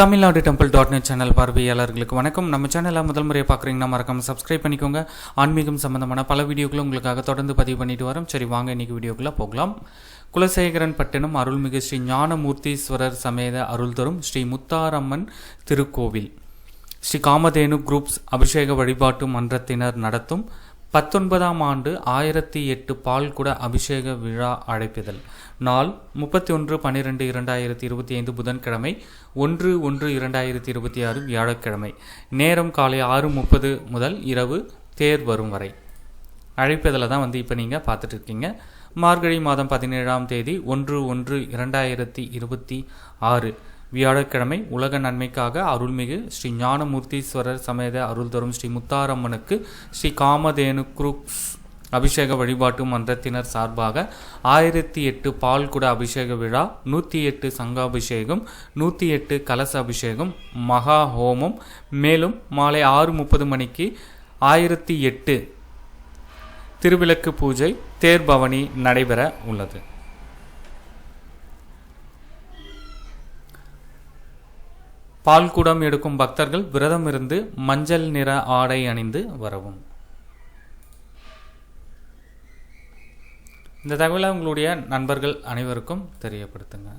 Tamil Nadu temple dot net channel பார்வையாளர்களுக்கு வணக்கம். நம்ம சேனலை முதல் முறையை பார்க்குறீங்கன்னா மறக்காம சப்ஸ்கிரைப் பண்ணிக்கோங்க. ஆன்மீகம் சம்பந்தமான பல வீடியோக்களும் உங்களுக்காக தொடர்ந்து பதிவு பண்ணிட்டு வரோம். சரி வாங்க இன்னைக்கு வீடியோக்குள்ளே போகலாம். குலசேகரன் பட்டினம் அருள்மிகு ஸ்ரீ ஞானமூர்த்தீஸ்வரர் சமேத அருள் தரும் ஸ்ரீ முத்தாரம்மன் திருக்கோவில். ஸ்ரீ காமதேனு குரூப்ஸ் அபிஷேக வழிபாட்டு மன்றத்தினர் நடத்தும் பத்தொன்பதாம் ஆண்டு ஆயிரத்தி எட்டு பால்குட அபிஷேக விழா அழைப்பிதழ். நாள் முப்பத்தி ஒன்று பன்னிரெண்டு இரண்டாயிரத்தி இருபத்தி ஐந்து புதன்கிழமை ஒன்று ஒன்று இரண்டாயிரத்தி இருபத்தி ஆறு வியாழக்கிழமை. நேரம் காலை ஆறு முப்பது முதல் இரவு தேர் வரும் வரை. அழைப்பதில் தான் வந்து இப்போ நீங்கள் பார்த்துட்டு இருக்கீங்க மார்கழி மாதம் பதினேழாம் தேதி ஒன்று ஒன்று இரண்டாயிரத்தி இருபத்தி ஆறு. வியாழக்கிழமை உலக நன்மைக்காக அருள்மிகு ஸ்ரீ ஞானமூர்த்தீஸ்வரர் சமேத அருள் தரும் ஸ்ரீ முத்தாரம்மனுக்கு ஸ்ரீ காமதேனு குரூப்ஸ் அபிஷேக வழிபாட்டு மன்றத்தினர் சார்பாக ஆயிரத்தி எட்டு பால்குட அபிஷேக விழா நூற்றி எட்டு சங்காபிஷேகம் நூற்றி எட்டு கலச அபிஷேகம் மகா ஹோமம். மேலும் மாலை ஆறு முப்பது மணிக்கு ஆயிரத்தி எட்டு திருவிளக்கு பூஜை தேர்பவனி நடைபெற உள்ளது. பால்குடம் எடுக்கும் பக்தர்கள் விரதம் இருந்து மஞ்சள் நிற ஆடை அணிந்து வரவும். இந்த தகவலை உங்களுடைய நண்பர்கள் அனைவருக்கும் தெரியப்படுத்துங்க.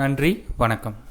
நன்றி வணக்கம்.